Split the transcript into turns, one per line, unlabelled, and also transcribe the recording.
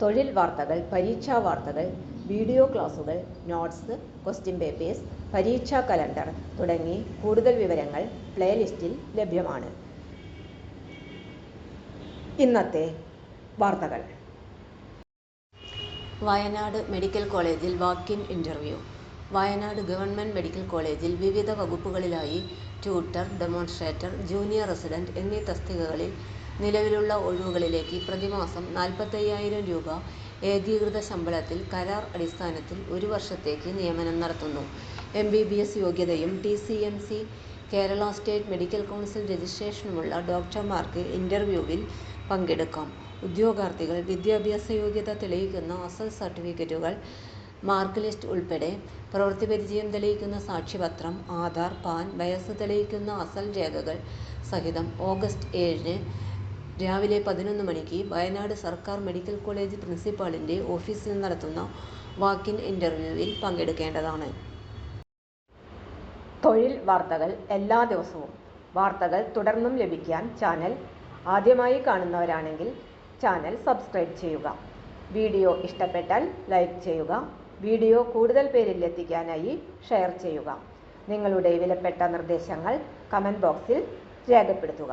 തൊഴിൽ വാർത്തകൾ പരീക്ഷാ വാർത്തകൾ വീഡിയോ ക്ലാസുകൾ നോട്ട്സ് ക്വസ്റ്റ്യൻ പേപ്പേഴ്സ് പരീക്ഷാ കലണ്ടർ തുടങ്ങി കൂടുതൽ വിവരങ്ങൾ പ്ലേലിസ്റ്റിൽ ലഭ്യമാണ്. ഇന്നത്തെ വാർത്തകൾ.
വയനാട് മെഡിക്കൽ കോളേജിൽ walk in interview Wayanad government medical കോളേജിൽ വിവിധ വകുപ്പുകളിലായി ട്യൂട്ടർ ഡെമോൺസ്ട്രേറ്റർ ജൂനിയർ റെസിഡന്റ് എന്നീ തസ്തികകളിൽ നിലവിലുള്ള ഒഴിവുകളിലേക്ക് പ്രതിമാസം നാൽപ്പത്തയ്യായിരം രൂപ ഏകീകൃത ശമ്പളത്തിൽ കരാർ അടിസ്ഥാനത്തിൽ ഒരു വർഷത്തേക്ക് നിയമനം നടത്തുന്നു. എം. ബി. ബി. എസ് യോഗ്യതയും T. C. M. C. Kerala state medical council രജിസ്ട്രേഷനുമുള്ള ഡോക്ടർമാർക്ക് ഇന്റർവ്യൂവിൽ പങ്കെടുക്കാം. ഉദ്യോഗാർത്ഥികൾ വിദ്യാഭ്യാസ യോഗ്യത തെളിയിക്കുന്ന അസൽ സർട്ടിഫിക്കറ്റുകൾ, മാർക്ക് ലിസ്റ്റ് ഉൾപ്പെടെ പ്രവൃത്തിപരിചയം തെളിയിക്കുന്ന സാക്ഷ്യപത്രം, ആധാർ, പാൻ, വയസ്സ് തെളിയിക്കുന്ന അസൽ രേഖകൾ സഹിതം ഓഗസ്റ്റ് ഏഴിന് രാവിലെ പതിനൊന്ന് മണിക്ക് വയനാട് സർക്കാർ മെഡിക്കൽ കോളേജ് പ്രിൻസിപ്പാളിന്റെ ഓഫീസിൽ നടത്തുന്ന വാക്കിൻ ഇന്റർവ്യൂവിൽ പങ്കെടുക്കേണ്ടതാണ്.
തൊഴിൽ വാർത്തകൾ എല്ലാ ദിവസവും വാർത്തകൾ തുടർന്നും ലഭിക്കാൻ ചാനൽ ആദ്യമായി കാണുന്നവരാണെങ്കിൽ ചാനൽ സബ്സ്ക്രൈബ് ചെയ്യുക. വീഡിയോ ഇഷ്ടപ്പെട്ടാൽ ലൈക്ക് ചെയ്യുക. വീഡിയോ കൂടുതൽ പേരിൽ എത്തിക്കാനായി ഷെയർ ചെയ്യുക. നിങ്ങളുടെ വിലപ്പെട്ട നിർദ്ദേശങ്ങൾ കമന്റ് ബോക്സിൽ രേഖപ്പെടുത്തുക.